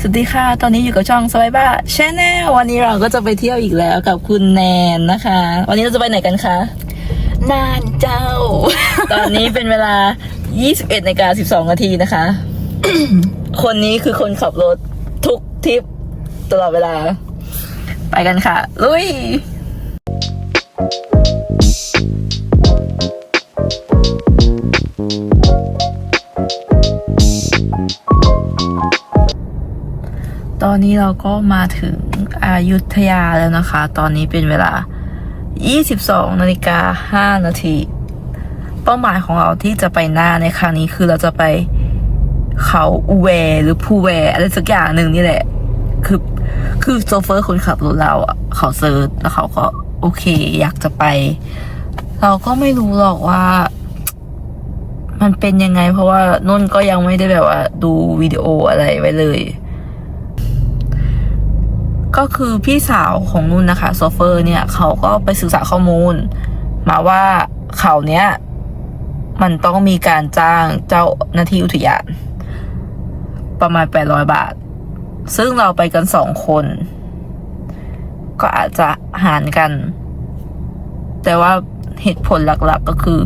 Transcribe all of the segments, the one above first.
สวัสดีค่ะ ตอนนี้อยู่กับช่องสบายบ้าชแนลวันนี้เราก็จะไปเที่ยวอีกแล้วกับคุณแนนนะคะ วันนี้เราจะไปไหนกันคะ นานเจ้า ตอนนี้เป็นเวลา 21นาฬิกา12 นาทีนะคะ คนนี้คือคนขับรถทุกทริปตลอดเวลา ไปกันค่ะ ลุย อนนี้เราก็มาถึงอายุทยาแล้วนะคะ ตอนนี้เป็นเวลา 22นาฬิกา5นาที เป้าหมายของเราที่จะไปหน้าในครั้งนี้คือเราจะไปเขาอูแวหรือภูแวอะไรสักอย่างหนึ่งนี่แหละ คือคือโซเฟอร์คนขับรถเราอะเขาเซิร์ชแล้วเขาก็โอเค อยากจะไป เราก็ไม่รู้หรอกว่า มันเป็นยังไง เพราะว่านุ่นก็ยังไม่ได้แบบว่า ดูวิดีโออะไรไว้เลย ก็คือพี่สาวของนุ่นนะคะโซเฟอร์เนี่ยเขาก็ไปศึกษาข้อมูล มาว่าเขาเนี้ยมันต้องมีการจ้างเจ้าหน้าที่อุทยาน ประมาณ 800 บาท ซึ่งเราไปกันสองคน ก็อาจจะหารกัน แต่ว่าเหตุผลหลักๆก็คือ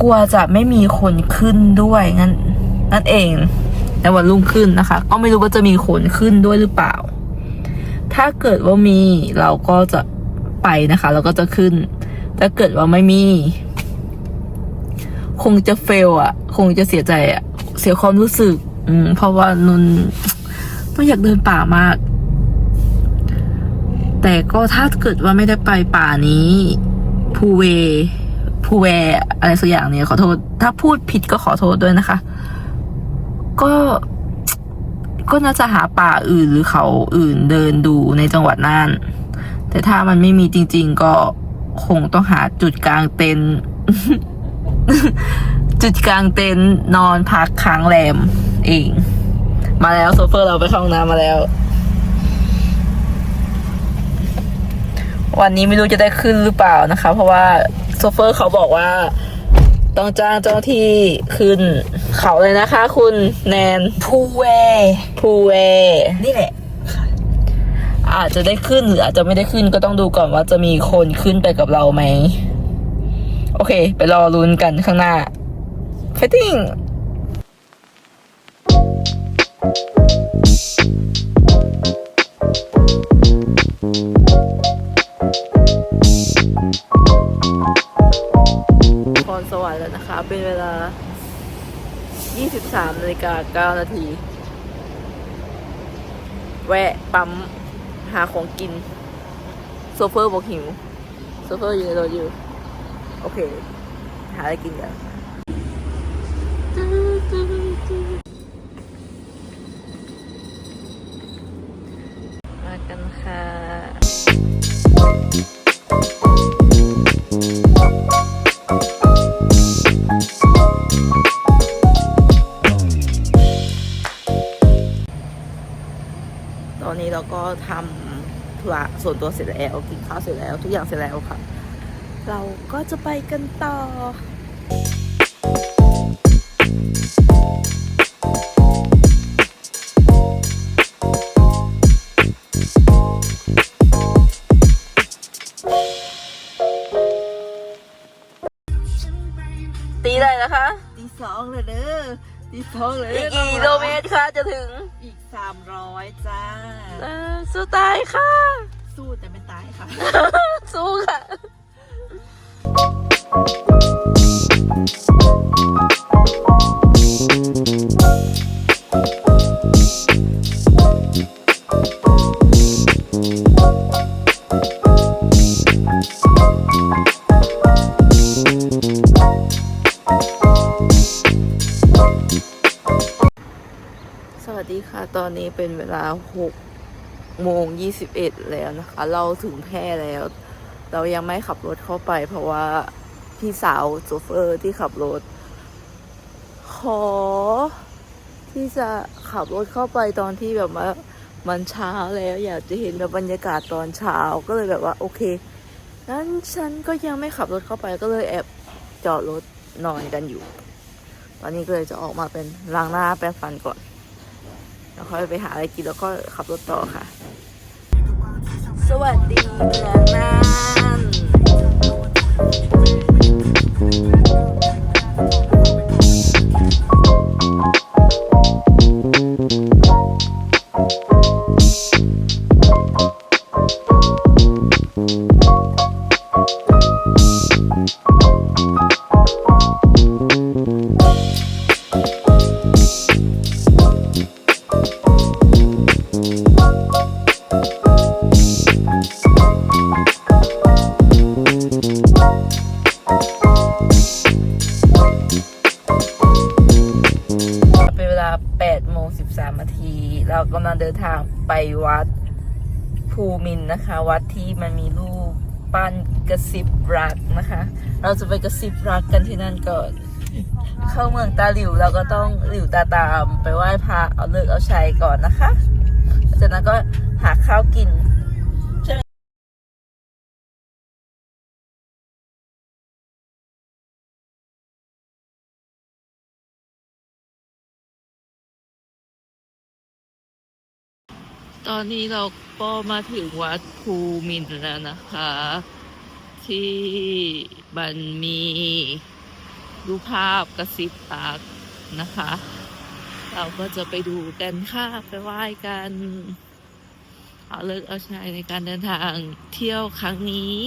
กลัวจะไม่มีคนขึ้นด้วยงั้นนั่นเองในวันรุ่งขึ้นนะคะ ก็ไม่รู้ว่าจะมีคนขึ้นด้วยหรือเปล่า ถ้าเกิดว่ามีเราก็จะไปนะคะ เราก็จะขึ้น ถ้าเกิดว่าไม่มี คงจะเฟลอะคงจะเสียใจอะเสียความรู้สึก อืม เพราะว่านุนต้องอยากเดินป่ามาก แต่ก็ถ้าเกิดว่าไม่ได้ไปป่านี้ภูเวภูแวอะไรสักอย่างเนี่ยขอโทษ ถ้าพูดผิดก็ขอโทษด้วยนะคะ ก็ ก็น่าจะหาป่าอื่นหรือเขาอื่นเดินดูในจังหวัดน่าน แต่ถ้ามันไม่มีจริง ๆ ก็คงต้องหาจุดกลางเต็นท์จุดกลางเต็นท์นอนพักค้างแรมเอง มาแล้วโซเฟอร์เราไปเข้าห้องน้ำมาแล้ว วันนี้ไม่รู้จะได้ขึ้นหรือเปล่านะคะ เพราะว่าโซเฟอร์เขาบอกว่า ต้องจ้างเจ้าหน้าที่ขึ้น เขาเลยนะคะ คุณแนนภูเวภูเว นี่แหละ อาจจะได้ขึ้นหรืออาจจะไม่ได้ขึ้นก็ต้องดูก่อนว่าจะมีคนขึ้นไปกับเราไหม โอเค ไปรอลุ้นกันข้างหน้าไฟติ้งพร สวรรค์แล้วนะคะ เป็นเวลา 23นาฬิกา9นาที แวะปั๊มหาของกิน โซเฟอร์บอกหิว โซเฟอร์อยู่ในรถอยู่ โอเค หาอะไรกินกัน ส่วนตัวเสร็จแล้วกินข้าวเสร็จแล้ว ทุกอย่างเสร็จแล้วค่ะ เราก็จะไปกันต่อตีได้นะคะตีสองเลยเด้อตีสองเลยอีกกี่กิโลเมตรคะจะถึงอีกสามร้อยจ้าเอ่อสู้ตายค่ะ สู้ค่ะ สวัสดีค่ะ ตอนนี้เป็นเวลา6 โมง21แล้วนะคะ เราถึงแพร่แล้ว เรายังไม่ขับรถเข้าไป เพราะว่าพี่สาวโซเฟอร์ที่ขับรถ ขอ ที่จะขับรถเข้าไปตอนที่แบบว่ามันเช้าแล้ว อยากจะเห็นแบบบรรยากาศตอนเช้าก็เลยแบบว่าโอเคงั้นฉันก็ยังไม่ขับรถเข้าไปก็เลยแอบจอดรถนอนกันอยู่ ตอนนี้ก็เลยจะออกมาเป็นล้างหน้าแปรงฟันก่อน แล้วค่อยไปหาอะไรกินแล้วก็ขับรถต่อค่ะ สวัสดีเมืองน่านเป็น สามง13นาที เรากำลังเดินทางไปวัดภูมินนะคะ วัดที่มันมีรูปปั้นกระซิบรักนะคะ เราจะไปกระซิบรักกันที่นั่นก่อน เข้าเมืองตาหลิวเราก็ต้องหลิวตาตามไปไหว้พระเอาเลิกเอาชัยก่อนนะคะจากนั้นก็หาข้าวกิน ตอนนี้เราก็มาถึงวัดภูมินแล้วนะคะ ที่มันมีรูปภาพกระซิบปากนะคะ เราก็จะไปดูกันค่ะไปไหว้กันเอาเลิกเอาชัยในการเดินทางเที่ยวครั้งนี้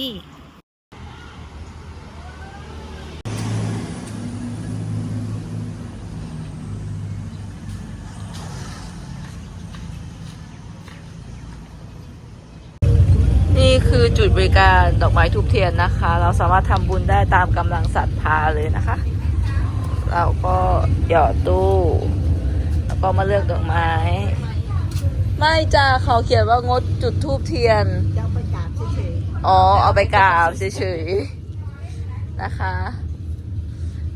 นี่ คือจุดบริการดอกไม้ทุบเทียนนะคะ เราสามารถทำบุญได้ตามกำลังศรัทธาเลยนะคะ เราก็หยอดตู้ แล้วก็มาเลือกดอกไม้ ไม่จ้าเขาเขียนว่างดจุดทูบเทียนเจ้าปราศเฉยอ๋อ เอาไปกราบเฉยๆนะคะ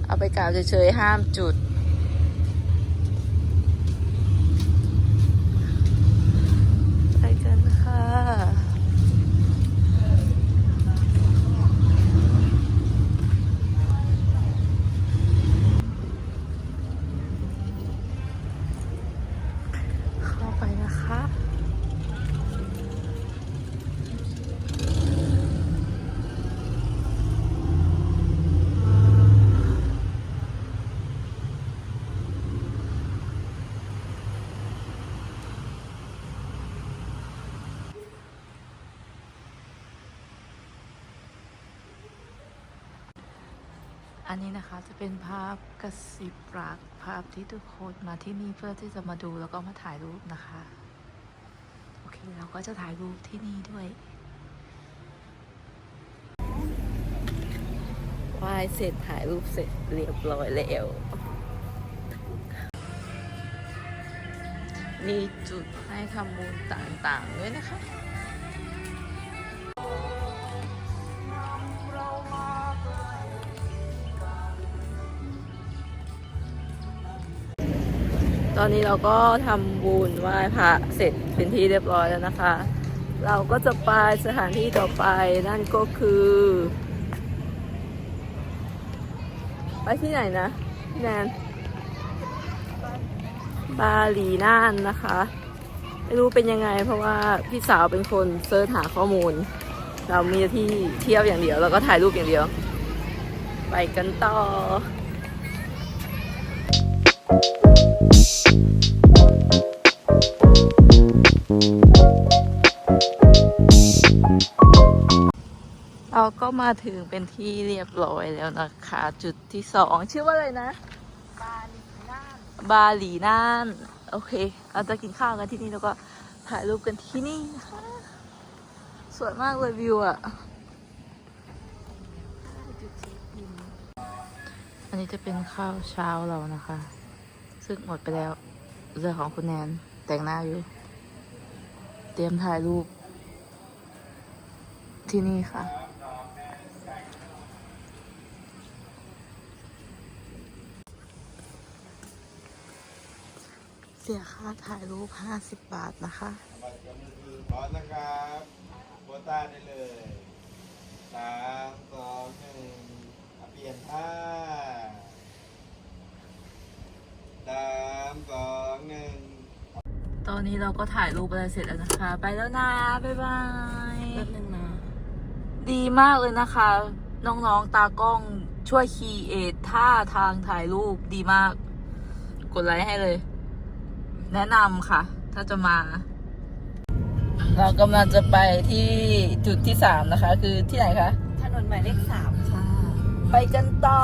เอาไปกราบเฉยๆห้ามจุด ไปกันค่ะ เข้าไปนะคะ อันนี้นะคะจะเป็นภาพกระสิบรักภาพที่ทุกคนมาที่นี่เพื่อที่จะมาดูแล้วก็มาถ่ายรูปนะคะ โอเคเราก็จะถ่ายรูปที่นี่ด้วยไหว้เสร็จถ่ายรูปเสร็จเรียบร้อยแล้ว มีจุดให้ทำบุญต่างๆด้วยนะคะ ตอนนี้เราก็ทำบุญไหว้พระเสร็จเป็นที่เรียบร้อยแล้วนะคะ เราก็จะไปสถานที่ต่อไปนั่นก็คือ ไปที่ไหนนะพี่แนนบาหลีน่านนะคะไม่รู้เป็นยังไงเพราะว่าพี่สาวเป็นคนเซิร์ชหาข้อมูล เรามีที่เที่ยวอย่างเดียวแล้วก็ถ่ายรูปอย่างเดียว ไปกันต่อ เราก็มาถึงเป็นที่เรียบร้อยแล้วนะคะ จุดที่สองชื่อว่าอะไรนะๆบาลีน่าน บาหลีน่าน โอเค เราจะกินข้าวกันที่นี่แล้วก็ถ่ายรูปกันที่นี่นะคะสวยมากเลยวิวอะอันนี้จะเป็นข้าวเช้าเรานะคะ ซึ่งหมดไปแล้ว เรื่องของคุณแนน แต่งหน้าอยู่ เตรียมถ่ายรูป ที่นี่ค่ะ เสียค่าถ่ายรูป 50 บาทนะคะบัตรกำมือคือพร้อมนะครับโบต้าได้เลยสามสองหนึ่งเปลี่ยนท่า สามสองหนึ่งอนนี้เราก็ถ่ายรูปอะไรเสร็จแล้วนะคะ ไปแล้วนะ บ๊ายบาย แป๊บนึงนะ ดีมากเลยนะคะ น้องๆ ตากล้องช่วยคีเอทท่าทางถ่ายรูปดีมาก กดไลค์ให้เลย แนะนำค่ะ ถ้าจะมา เรากำลังจะไปที่จุดที่สามนะคะ คือที่ไหนคะ ถนนหมายเลขสามค่ะ ไปกันต่อ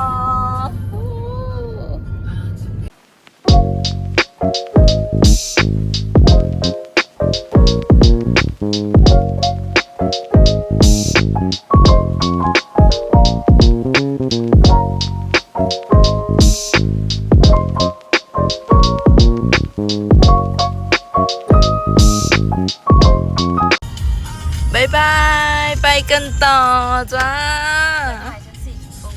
บายบาย ไปกันต่อจ้าถ่ายชั้นสี่โอ้ย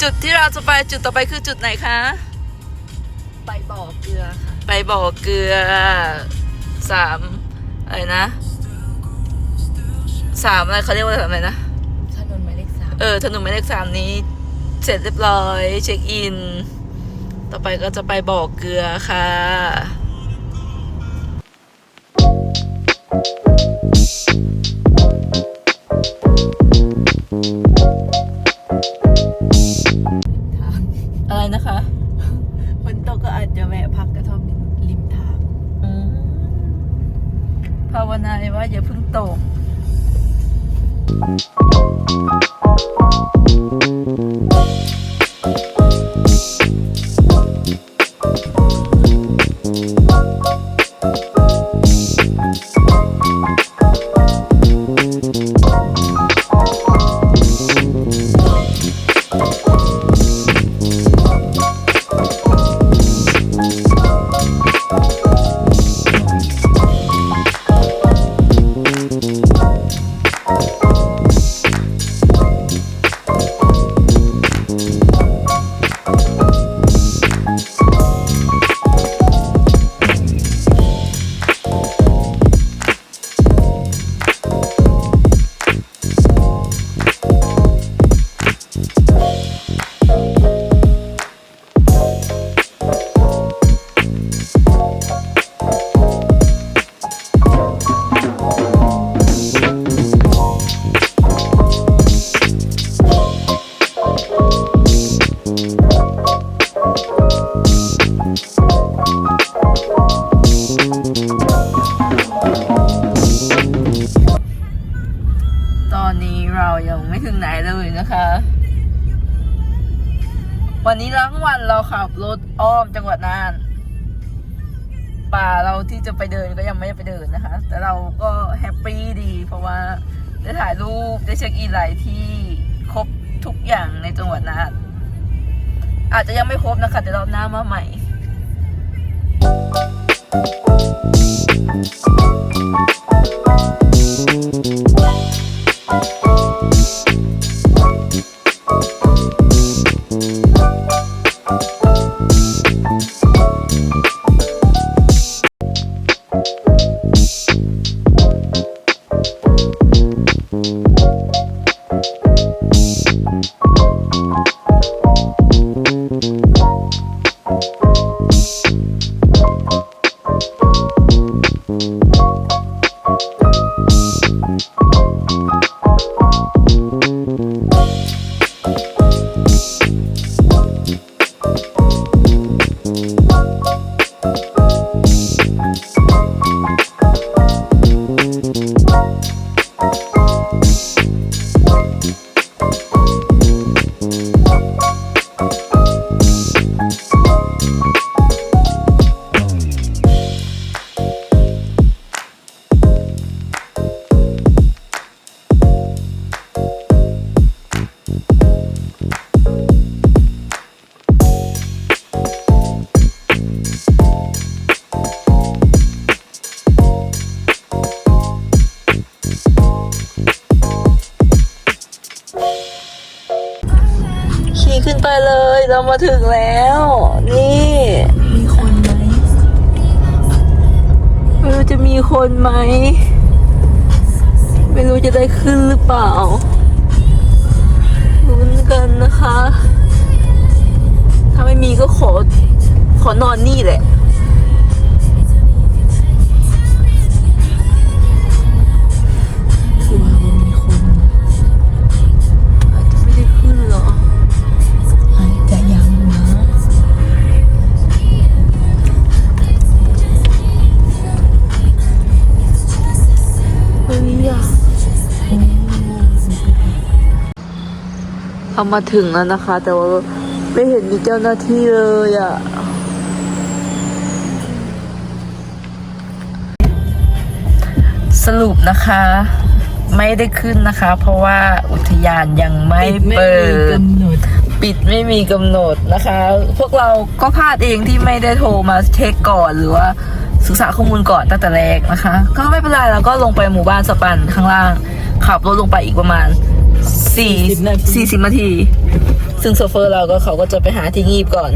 จุดที่เราจะไปจุดต่อไปคือจุดไหนคะ ไปบ่อเกลือค่ะ ไปบ่อเกลือสามอะไรนะสามอะไรเขาเรียกว่าอะไรนะถนนหมายเลขสามเออถนนหมายเลขสามนี้ เสร็จเรียบร้อยเช็คอิน ต่อไปก็จะไปบ่อเกลือค่ะทางอะไรนะคะฝนตกก็ อาจจะแวะพักกระท่อมริมทางภาวนาว่าอย่าเพิ่งตกต ขับรถอ้อมจังหวัดน่าน ป่าเราที่จะไปเดินก็ยังไม่ได้ไปเดินนะคะ แต่เราก็แฮปปี้ดี เพราะว่าได้ถ่ายรูปได้เช็คอินหลายที่ครบทุกอย่างในจังหวัดน่าน อาจจะยังไม่ครบนะคะเดี๋ยวเราหน้ามาใหม่ ขี่ขึ้นไปเลย เรามาถึงแล้ว นี่ มีคนไหมไม่รู้จะมีคนไหม ไม่รู้จะได้ขึ้นหรือเปล่าลุ้นกันนะคะ ถ้าไม่มีก็ขอ ขอนอนนี่แหละ เรามาถึงแล้วนะคะ แต่ว่าไม่เห็นมีเจ้าหน้าที่เลยอะ่ะสรุปนะคะ ไม่ได้ขึ้นนะคะ เพราะว่าอุทยานยังไม่เปิด ปิดไม่มีกำหนดนะคะ พวกเราก็พลาดเองที่ไม่ได้โทรมาเช็คก่อนหรือว่าศึกษาข้อมูลก่อนตั้งแต่แรกนะคะ ก็ไม่เป็นไรเราก็ลงไปหมู่บ้านสปันข้างล่าง ขับรถลงไปอีกประมาณ สี่สี่สิบนาที ซึ่งโซเฟอร์เราก็เขาก็จะไปหาที่งีบก่อน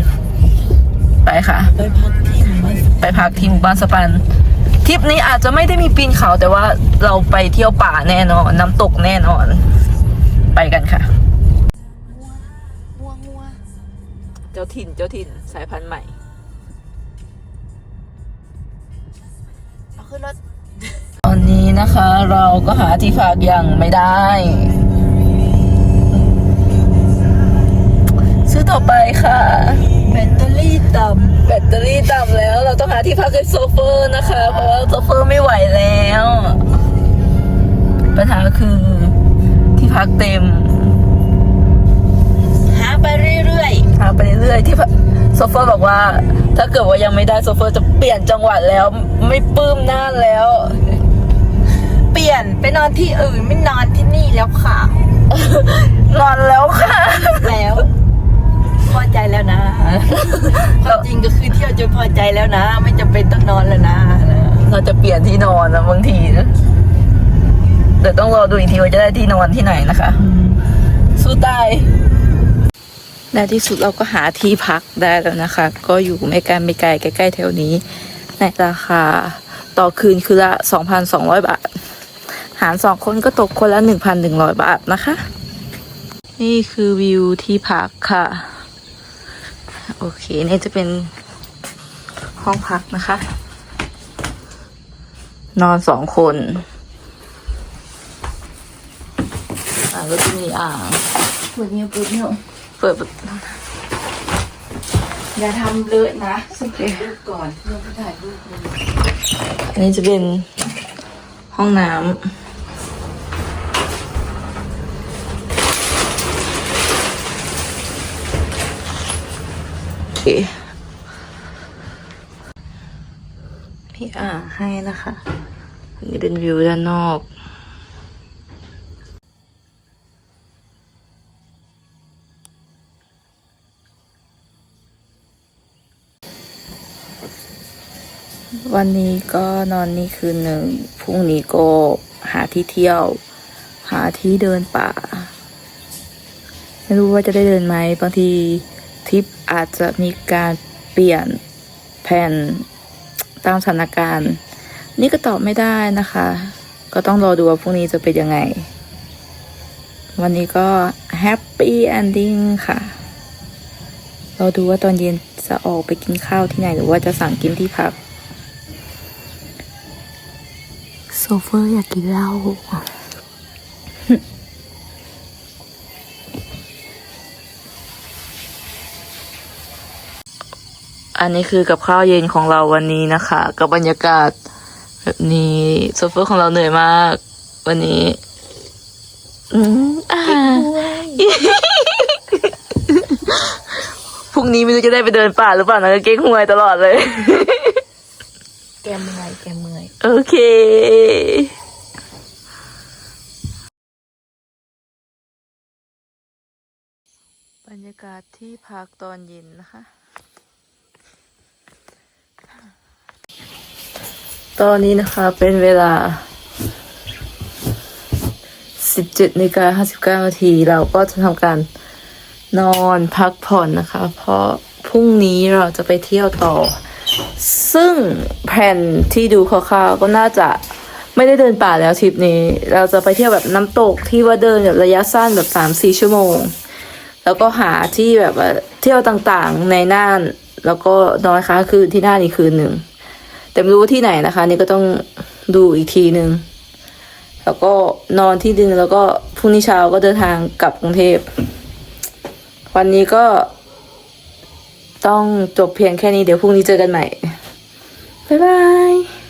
ไปค่ะไปพักที่หมู่บ้านไปพักที่หมู่บ้านสปันทริปนี้อาจจะไม่ได้มีปีนเขาแต่ว่าเราไปเที่ยวป่าแน่นอน น้ำตกแน่นอน ไปกันค่ะงัวงัวเจ้าถิ่นเจ้าถิ่นสายพันธุ์ใหม่เอาขึ้นรถตอนนี้นะคะเราก็หาที่พักยังไม่ได้ ซื้อต่อไปค่ะ แบตเตอรี่ต่แบตเตอรี่ต่ำแล้ว เราต้องหาที่พักให้โซเฟอร์นะคะ เพราะว่าโซเฟอร์ไม่ไหวแล้ว ปัญหาคือที่พักเต็มำหาไปเรื่อยหาไปเรื่อยๆที่พักโซเฟอร์บอกว่า ถ้าเกิดว่ายังไม่ได้โซเฟอร์จะเปลี่ยนจังหวัดแล้ว ไม่ปลื้มน่านแล้ว ๆ เปลี่ยนไปนอนที่อื่นไม่นอนที่นี่แล้วค่ะ นอนแล้วค่ะ แล้ว พอใจแล้วนะความจริงก็คือเที่ยวจนพอใจแล้วนะ ไม่จำเป็นต้องนอนแล้วนะเราจะเปลี่ยนที่นอนนะบางทีนะเดี๋ยวต้องรอดูอีกทีว่าจะได้ที่นอนที่ไหนนะคะ สู้ตายในที่สุดเราก็หาที่พักได้แล้วนะคะ ก็อยู่ไม่ไกลไม่ไกลใกล้ๆแถวนี้ ในราคาต่อคืนคือละ 2,200 บาท หารสองคนก็ตกคนละ 1,100 บาทนะคะ นี่คือวิวที่พักค่ะ โอเคนี่จะเป็นห้องพักนะคะ นอนสองคนอ่างก็จะมีอ่างปวดเนี้ยปวดเนี้ยเปิดประอย่าทำเลอะนะสังเกตรูปก่อนเพื่อไม่ถ่ายรูปเลยอันนี้จะเป็นห้องน้ำโอเค พี่อ่างให้นะคะนนี้เป็นวิวด้านนอกวันนี้ก็นอนนี่คืนหนึ่ง พรุ่งนี้ก็หาที่เที่ยว หาที่เดินป่า ไม่รู้ว่าจะได้เดินไหมบางที ทิปอาจจะมีการเปลี่ยนแผนตามสถานการณ์ นี่ก็ตอบไม่ได้นะคะ ก็ต้องรอดูว่าพรุ่งนี้จะเป็นยังไง วันนี้ก็แฮปปี้แอนดิ้งค่ะเราดูว่าตอนเย็นจะออกไปกินข้าวที่ไหนหรือว่าจะสั่งกินที่พักโซเฟอร์อยากกินเหล้า อันนี้คือกับข้าวเย็นของเราวันนี้นะคะ กับบรรยากาศแบบนี้โซเฟอร์ของเราเหนื่อยมาก วันนี้ อืมอ่าพรุ่งนี้ไม่รู้จะได้ไปเดินป่าหรือเปล่านะเก๊กฮวยตลอดเลย แกเมื่อยแกเมื่อย โอเคบรรยากาศที่พักตอนเย็นนะคะ ตอนนี้นะคะเป็นเวลา 17นาฬิกา59นาทีเราก็จะทำการนอนพักผ่อนนะคะ เพราะพรุ่งนี้เราจะไปเที่ยวต่อ ซึ่งแผนที่ดูคร่าวๆก็น่าจะไม่ได้เดินป่าแล้วทริปนี้ เราจะไปเที่ยวแบบน้ำตกที่ว่าเดินแบบระยะสั้นแบบสามสี่ชั่วโมง แล้วก็หาที่แบบว่าเที่ยวต่างๆในน่าน แล้วก็นอนค้างคืนที่น่านอีกคืนหนึ่ง แต่ไม่รู้ว่าที่ไหนนะคะ นี่ก็ต้องดูอีกทีหนึ่งแล้วก็นอนที่ดึงแล้วก็พรุ่งนี้เช้าก็เดินทางกลับกรุงเทพวันนี้ก็ต้องจบเพียงแค่นี้เดี๋ยวพรุ่งนี้เจอกันใหม่ บ๊ายบาย